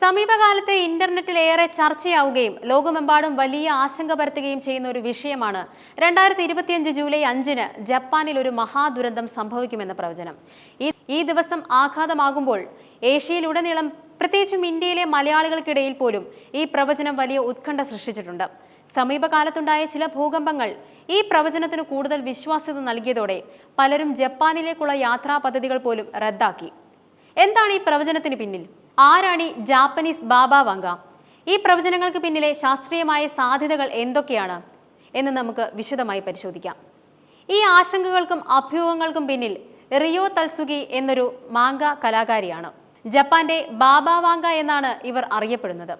സമീപകാലത്തെ ഇന്റർനെറ്റിൽ ഏറെ ചർച്ചയാവുകയും ലോകമെമ്പാടും വലിയ ആശങ്ക പരത്തുകയും ചെയ്യുന്ന ഒരു വിഷയമാണ് രണ്ടായിരത്തി ഇരുപത്തിയഞ്ച് ജൂലൈ അഞ്ചിന് ജപ്പാനിൽ ഒരു മഹാദുരന്തം സംഭവിക്കുമെന്ന പ്രവചനം. ഈ ദിവസം ആഘാതമാകുമ്പോൾ ഏഷ്യയിലുടനീളം പ്രത്യേകിച്ചും ഇന്ത്യയിലെ മലയാളികൾക്കിടയിൽ പോലും ഈ പ്രവചനം വലിയ ഉത്കണ്ഠ സൃഷ്ടിച്ചിട്ടുണ്ട്. സമീപകാലത്തുണ്ടായ ചില ഭൂകമ്പങ്ങൾ ഈ പ്രവചനത്തിന് കൂടുതൽ വിശ്വാസ്യത നൽകിയതോടെ പലരും ജപ്പാനിലേക്കുള്ള യാത്രാ പദ്ധതികൾ പോലും റദ്ദാക്കി. എന്താണ് ഈ പ്രവചനത്തിന് പിന്നിൽ? ആരാണ് ഈ ജാപ്പനീസ് ബാബ വാങ്ക? ഈ പ്രവചനങ്ങൾക്ക് പിന്നിലെ ശാസ്ത്രീയമായ സാധ്യതകൾ എന്തൊക്കെയാണ്? എന്ന് നമുക്ക് വിശദമായി പരിശോധിക്കാം. ഈ ആശങ്കകൾക്കും അഭ്യൂഹങ്ങൾക്കും പിന്നിൽ റിയോ തൽസുഗി എന്നൊരു മാങ്ക കലാകാരിയാണ്. ജപ്പാന്റെ ബാബ വാങ്ക എന്നാണ് ഇവർ അറിയപ്പെടുന്നത്.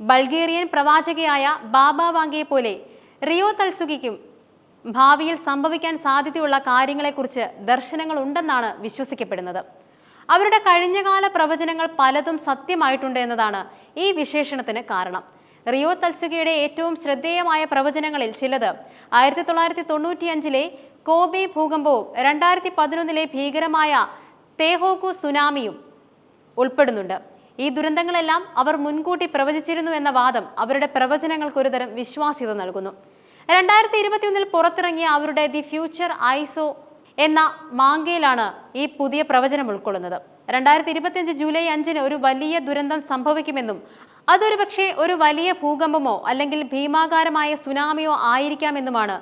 ബൾഗേറിയൻ പ്രവാചകയായ ബാബ വാങ്കയെ പോലെ റിയോ തൽസുഗിക്കും ഭാവിയിൽ സംഭവിക്കാൻ സാധ്യതയുള്ള കാര്യങ്ങളെക്കുറിച്ച് ദർശനങ്ങളുണ്ടെന്നാണ് വിശ്വസിക്കപ്പെടുന്നത്. അവരുടെ കഴിഞ്ഞകാല പ്രവചനങ്ങൾ പലതും സത്യമായിട്ടുണ്ട് എന്നതാണ് ഈ വിശേഷണത്തിന് കാരണം. റിയോ തൽസുകയുടെ ഏറ്റവും ശ്രദ്ധേയമായ പ്രവചനങ്ങളിൽ ചിലത് ആയിരത്തി തൊള്ളായിരത്തി തൊണ്ണൂറ്റിയഞ്ചിലെ കോബെ ഭൂകമ്പവും രണ്ടായിരത്തി പതിനൊന്നിലെ ഭീകരമായ തേഹോകു സുനാമിയും ഉൾപ്പെടുന്നുണ്ട്. ഈ ദുരന്തങ്ങളെല്ലാം അവർ മുൻകൂട്ടി പ്രവചിച്ചിരുന്നു എന്ന വാദം അവരുടെ പ്രവചനങ്ങൾക്ക് ഒരുതരം വിശ്വാസ്യത നൽകുന്നു. രണ്ടായിരത്തി ഇരുപത്തിയൊന്നിൽ പുറത്തിറങ്ങിയ അവരുടെ ദി ഫ്യൂച്ചർ ഐസോ എന്ന മാങ്കയിലാണ് ഈ പുതിയ പ്രവചനം ഉൾക്കൊള്ളുന്നത്. രണ്ടായിരത്തി ഇരുപത്തിയഞ്ച് ജൂലൈ അഞ്ചിന് ഒരു വലിയ ദുരന്തം സംഭവിക്കുമെന്നും അതൊരു പക്ഷേ ഒരു വലിയ ഭൂകമ്പമോ അല്ലെങ്കിൽ ഭീമാകാരമായ സുനാമിയോ ആയിരിക്കാമെന്നുമാണ്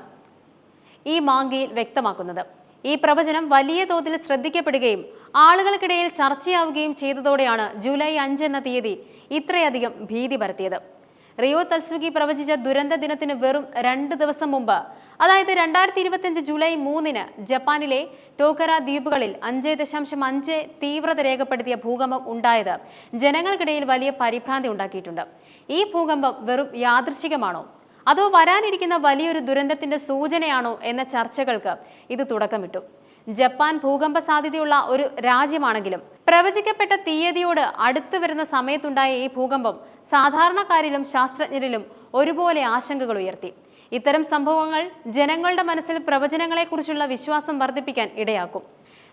ഈ മാങ്കയിൽ വ്യക്തമാക്കുന്നത്. ഈ പ്രവചനം വലിയ തോതിൽ ശ്രദ്ധിക്കപ്പെടുകയും ആളുകൾക്കിടയിൽ ചർച്ചയാവുകയും ചെയ്തതോടെയാണ് ജൂലൈ അഞ്ച് എന്ന തീയതി ഇത്രയധികം ഭീതി പരത്തിയത്. റിയോ തൽസുകി പ്രവചിച്ച ദുരന്ത ദിനത്തിന് വെറും രണ്ട് ദിവസം മുമ്പ് അതായത് രണ്ടായിരത്തി ഇരുപത്തിയഞ്ച് ജൂലൈ മൂന്നിന് ജപ്പാനിലെ ടോക്കര ദ്വീപുകളിൽ അഞ്ച് ദശാംശം അഞ്ച് തീവ്രത രേഖപ്പെടുത്തിയ ഭൂകമ്പം ഉണ്ടായത് ജനങ്ങൾക്കിടയിൽ വലിയ പരിഭ്രാന്തി ഉണ്ടാക്കിയിട്ടുണ്ട്. ഈ ഭൂകമ്പം വെറും യാദൃശികമാണോ അതോ വരാനിരിക്കുന്ന വലിയൊരു ദുരന്തത്തിന്റെ സൂചനയാണോ എന്ന ചർച്ചകൾക്ക് ഇത് തുടക്കമിട്ടു. ജപ്പാൻ ഭൂകമ്പ സാധ്യതയുള്ള ഒരു രാജ്യമാണെങ്കിലും പ്രവചിക്കപ്പെട്ട തീയതിയോട് അടുത്തു വരുന്ന സമയത്തുണ്ടായ ഈ ഭൂകമ്പം സാധാരണക്കാരിലും ശാസ്ത്രജ്ഞരിലും ഒരുപോലെ ആശങ്കകൾ ഉയർത്തി. ഇത്തരം സംഭവങ്ങൾ ജനങ്ങളുടെ മനസ്സിൽ പ്രവചനങ്ങളെക്കുറിച്ചുള്ള വിശ്വാസം വർദ്ധിപ്പിക്കാൻ ഇടയാക്കും.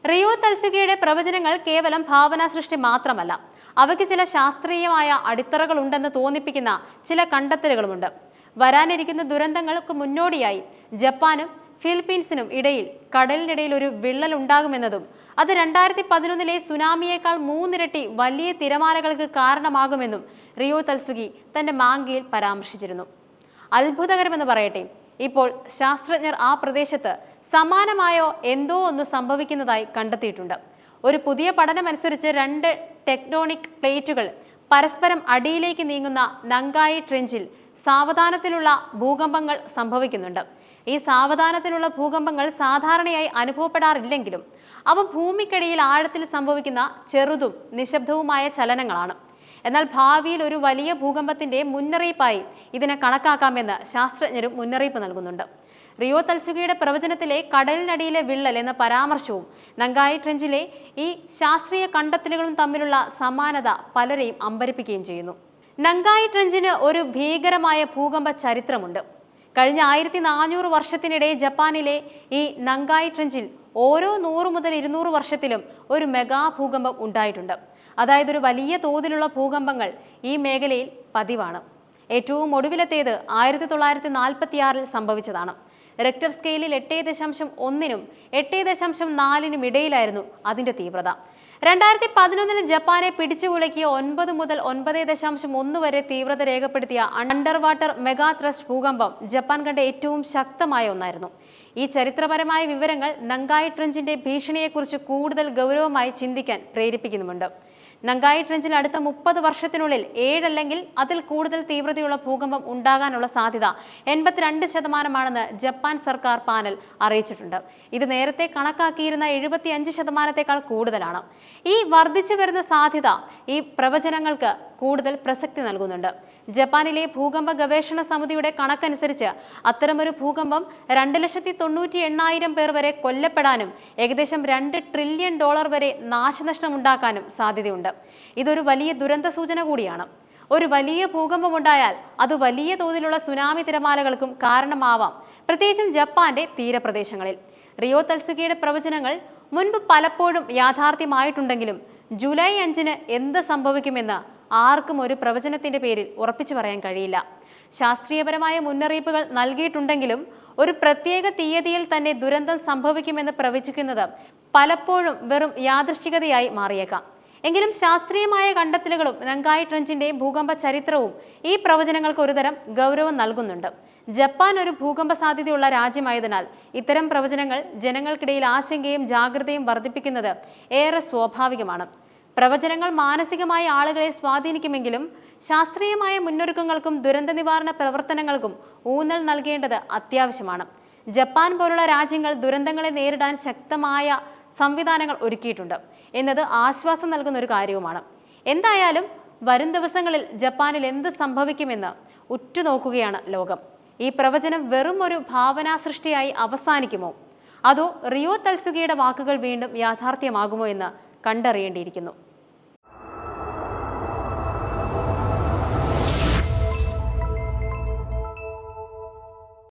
റിയോ തൽസുകയുടെ പ്രവചനങ്ങൾ കേവലം ഭാവനാ സൃഷ്ടി മാത്രമല്ല അവയ്ക്ക് ചില ശാസ്ത്രീയമായ അടിത്തറകൾ ഉണ്ടെന്ന് തോന്നിപ്പിക്കുന്ന ചില കണ്ടെത്തലുകളുമുണ്ട്. വരാനിരിക്കുന്ന ദുരന്തങ്ങൾക്ക് മുന്നോടിയായി ജപ്പാനും ഫിലിപ്പീൻസിനും ഇടയിൽ കടലിനിടയിൽ ഒരു വിള്ളൽ ഉണ്ടാകുമെന്നതും അത് രണ്ടായിരത്തി പതിനൊന്നിലെ സുനാമിയേക്കാൾ മൂന്നിരട്ടി വലിയ തിരമാലകൾക്ക് കാരണമാകുമെന്നും റിയോ തൽസുഗി തന്റെ മാങ്കയിൽ പരാമർശിച്ചിരുന്നു. അത്ഭുതകരമെന്ന് പറയട്ടെ ഇപ്പോൾ ശാസ്ത്രജ്ഞർ ആ പ്രദേശത്ത് സമാനമായോ എന്തോ ഒന്ന് സംഭവിക്കുന്നതായി കണ്ടെത്തിയിട്ടുണ്ട്. ഒരു പുതിയ പഠനമനുസരിച്ച് രണ്ട് ടെക്ടോണിക് പ്ലേറ്റുകൾ പരസ്പരം അടിയിലേക്ക് നീങ്ങുന്ന നങ്കായി ട്രെഞ്ചിൽ സാവധാനത്തിലുള്ള ഭൂകമ്പങ്ങൾ സംഭവിക്കുന്നുണ്ട്. ഈ സാവധാനത്തിലുള്ള ഭൂകമ്പങ്ങൾ സാധാരണയായി അനുഭവപ്പെടാറില്ലെങ്കിലും അവ ഭൂമിക്കടിയിൽ ആഴത്തിൽ സംഭവിക്കുന്ന ചെറുതും നിശബ്ദവുമായ ചലനങ്ങളാണ്. എന്നാൽ ഭാവിയിൽ ഒരു വലിയ ഭൂകമ്പത്തിന്റെ മുന്നറിയിപ്പായി ഇതിനെ കണക്കാക്കാമെന്ന് ശാസ്ത്രജ്ഞരും മുന്നറിയിപ്പ് നൽകുന്നുണ്ട്. റിയോ തൽസുകയുടെ പ്രവചനത്തിലെ കടലിനടിയിലെ വിള്ളൽ എന്ന പരാമർശവും നങ്കായി ട്രെഞ്ചിലെ ഈ ശാസ്ത്രീയ കണ്ടെത്തലുകളും തമ്മിലുള്ള സമാനത പലരെയും അമ്പരിപ്പിക്കുകയും ചെയ്യുന്നു. നങ്കായി ട്രെഞ്ചിന് ഒരു ഭീകരമായ ഭൂകമ്പ ചരിത്രമുണ്ട്. കഴിഞ്ഞ ആയിരത്തി നാനൂറ് വർഷത്തിനിടെ ജപ്പാനിലെ ഈ നങ്കായി ട്രഞ്ചിൽ ഓരോ നൂറ് മുതൽ ഇരുന്നൂറ് വർഷത്തിലും ഒരു മെഗാ ഭൂകമ്പം ഉണ്ടായിട്ടുണ്ട്. അതായത് ഒരു വലിയ തോതിലുള്ള ഭൂകമ്പങ്ങൾ ഈ മേഖലയിൽ പതിവാണ്. ഏറ്റവും ഒടുവിലത്തേത് ആയിരത്തി തൊള്ളായിരത്തി നാൽപ്പത്തിയാറിൽ സംഭവിച്ചതാണ് റെക്ടർ സ്കെയിലിൽ എട്ട് ദശാംശം ഒന്നിനും എട്ട് ദശാംശം നാലിനും ഇടയിലായിരുന്നു അതിന്റെ തീവ്രത. രണ്ടായിരത്തി പതിനൊന്നിൽ ജപ്പാനെ പിടിച്ചുകുലക്കിയ ഒൻപത് മുതൽ ഒൻപത് ദശാംശം ഒന്ന് വരെ തീവ്രത രേഖപ്പെടുത്തിയ അണ്ടർ വാട്ടർ മെഗാ ത്രസ്റ്റ് ഭൂകമ്പം ജപ്പാൻ കണ്ട ഏറ്റവും ശക്തമായ ഒന്നായിരുന്നു. ഈ ചരിത്രപരമായ വിവരങ്ങൾ നങ്കായി ട്രഞ്ചിന്റെ ഭീഷണിയെക്കുറിച്ച് കൂടുതൽ ഗൗരവമായി ചിന്തിക്കാൻ പ്രേരിപ്പിക്കുന്നുമുണ്ട്. നങ്കായി ട്രെഞ്ചിൽ അടുത്ത മുപ്പത് വർഷത്തിനുള്ളിൽ ഏഴല്ലെങ്കിൽ അതിൽ കൂടുതൽ തീവ്രതയുള്ള ഭൂകമ്പം ഉണ്ടാകാനുള്ള സാധ്യത എൺപത്തിരണ്ട് ശതമാനമാണെന്ന് ജപ്പാൻ സർക്കാർ പാനൽ അറിയിച്ചിട്ടുണ്ട്. ഇത് നേരത്തെ കണക്കാക്കിയിരുന്ന എഴുപത്തി അഞ്ച് ശതമാനത്തേക്കാൾ കൂടുതലാണ്. ഈ വർദ്ധിച്ചു വരുന്ന സാധ്യത ഈ പ്രവചനങ്ങൾക്ക് കൂടുതൽ പ്രസക്തി നൽകുന്നുണ്ട്. ജപ്പാനിലെ ഭൂകമ്പ ഗവേഷണ സമിതിയുടെ കണക്കനുസരിച്ച് അത്തരമൊരു ഭൂകമ്പം രണ്ട് ലക്ഷത്തി തൊണ്ണൂറ്റി എണ്ണായിരം പേർ വരെ കൊല്ലപ്പെടാനും ഏകദേശം രണ്ട് ട്രില്യൺ ഡോളർ വരെ നാശനഷ്ടമുണ്ടാക്കാനും സാധ്യതയുണ്ട്. ഇതൊരു വലിയ ദുരന്ത സൂചന കൂടിയാണ്. ഒരു വലിയ ഭൂകമ്പമുണ്ടായാൽ അത് വലിയ തോതിലുള്ള സുനാമി തിരമാലകൾക്കും കാരണമാവാം. പ്രത്യേകിച്ചും ജപ്പാന്റെ തീരപ്രദേശങ്ങളിൽ. റിയോ തൽസുകയുടെ പ്രവചനങ്ങൾ മുൻപ് പലപ്പോഴും യാഥാർത്ഥ്യമായിട്ടുണ്ടെങ്കിലും ജൂലൈ അഞ്ചിന് എന്ത് സംഭവിക്കുമെന്ന് ആർക്കും ഒരു പ്രവചനത്തിന്റെ പേരിൽ ഉറപ്പിച്ചു പറയാൻ കഴിയില്ല. ശാസ്ത്രീയപരമായ മുന്നറിയിപ്പുകൾ നൽകിയിട്ടുണ്ടെങ്കിലും ഒരു പ്രത്യേക തീയതിയിൽ തന്നെ ദുരന്തം സംഭവിക്കുമെന്ന് പ്രവചിക്കുന്നത് പലപ്പോഴും വെറും യാദൃശ്ചികതയായി മാറിയേക്കാം. എങ്കിലും ശാസ്ത്രീയമായ കണ്ടെത്തലുകളും നങ്കായി ട്രഞ്ചിന്റെയും ഭൂകമ്പ ചരിത്രവും ഈ പ്രവചനങ്ങൾക്ക് ഒരുതരം ഗൗരവം നൽകുന്നുണ്ട്. ജപ്പാൻ ഒരു ഭൂകമ്പ സാധ്യതയുള്ള രാജ്യമായതിനാൽ ഇത്തരം പ്രവചനങ്ങൾ ജനങ്ങൾക്കിടയിൽ ആശങ്കയും ജാഗ്രതയും വർദ്ധിപ്പിക്കുന്നത് ഏറെ സ്വാഭാവികമാണ്. പ്രവചനങ്ങൾ മാനസികമായി ആളുകളെ സ്വാധീനിക്കുമെങ്കിലും ശാസ്ത്രീയമായ മുന്നൊരുക്കങ്ങൾക്കും ദുരന്ത നിവാരണ പ്രവർത്തനങ്ങൾക്കും ഊന്നൽ നൽകേണ്ടത് അത്യാവശ്യമാണ്. ജപ്പാൻ പോലുള്ള രാജ്യങ്ങൾ ദുരന്തങ്ങളെ നേരിടാൻ ശക്തമായ സംവിധാനങ്ങൾ ഒരുക്കിയിട്ടുണ്ട്. എന്നത് ആശ്വാസം നൽകുന്ന ഒരു കാര്യവുമാണ്. എന്തായാലും വരും ദിവസങ്ങളിൽ ജപ്പാനിൽ എന്ത് സംഭവിക്കുമെന്ന് ഉറ്റുനോക്കുകയാണ് ലോകം. ഈ പ്രവചനം വെറും ഒരു ഭാവനാ സൃഷ്ടിയായി അവസാനിക്കുമോ? അതോ റിയോ തൽസുകയുടെ വാക്കുകൾ വീണ്ടും യാഥാർത്ഥ്യമാകുമോ എന്ന് കണ്ടറിയേണ്ടിയിരിക്കുന്നു.